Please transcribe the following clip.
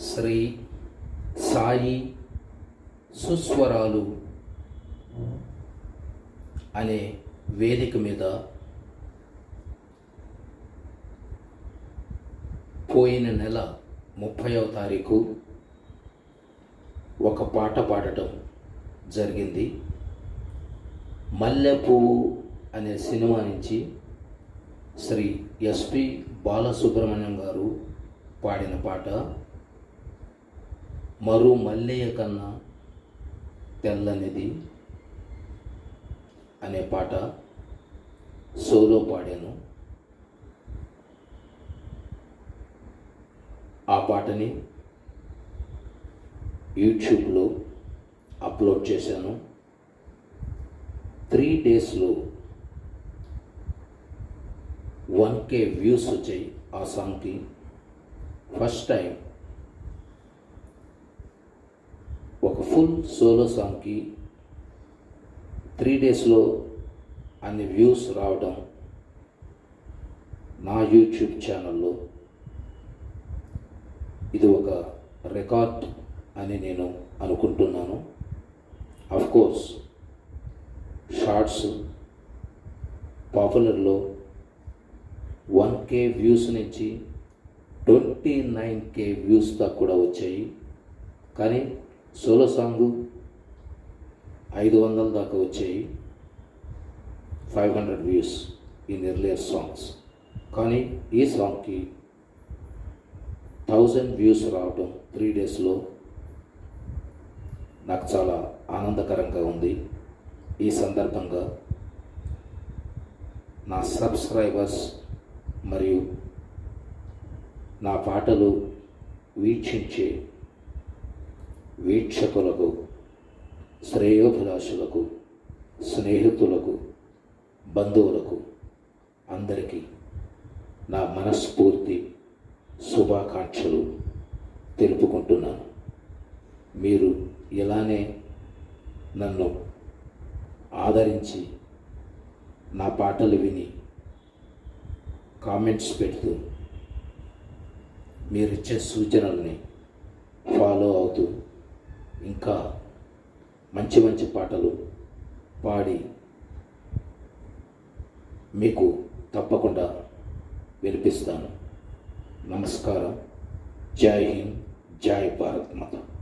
శ్రీ సాయి సుస్వరాలు అనే వేదిక మీద పోయిన నెల ముప్పైవ తారీఖు ఒక పాట పాడటం జరిగింది. మల్లెపువ్వు అనే సినిమా నుంచి శ్రీ ఎస్పి బాలసుబ్రహ్మణ్యం గారు పాడిన పాట మరు మల్లెయ కన్నా తెల్లనిది అనే పాట సోలో పాడాను. ఆ పాటని యూట్యూబ్లో అప్లోడ్ చేశాను. త్రీ డేస్లో వన్ కే వ్యూస్ వచ్చాయి ఆ సాంగ్కి. ఫస్ట్ టైం ఒక ఫుల్ సోలో సాంగ్కి త్రీ డేస్లో అన్ని వ్యూస్ రావడం నా యూట్యూబ్ ఛానల్లో. ఇది ఒక రికార్డ్ అని నేను అనుకుంటున్నాను. అఫ్ కోర్స్ షార్ట్స్ పాపులర్లో వన్ కే వ్యూస్ నుంచి ట్వంటీ నైన్ కే వ్యూస్ దాకా కూడా వచ్చాయి. కానీ సోలో సాంగ్ ఐదు వందల దాకా వచ్చాయి. Five hundred views in earlier songs. కానీ ఈ సాంగ్కి థౌజండ్ వ్యూస్ రావడం త్రీ డేస్లో నాకు చాలా ఆనందకరంగా ఉంది. ఈ సందర్భంగా నా సబ్స్క్రైబర్స్ మరియు నా పాటలు వీక్షించే వీక్షకులకు శ్రేయోభిలాషులకు స్నేహితులకు బంధువులకు అందరికీ నా మనస్ఫూర్తి శుభాకాంక్షలు తెలుపుకుంటున్నాను. మీరు ఇలానే నన్ను ఆదరించి నా పాటలు విని కామెంట్స్ పెడుతూ మీరిచ్చే సూచనల్ని ఫాలో అవుతూ ఇంకా మంచి మంచి పాటలు పాడి మీకు తప్పకుండా వినిపిస్తాను. నమస్కారం. జై హింద్. జై భారత్ మాత.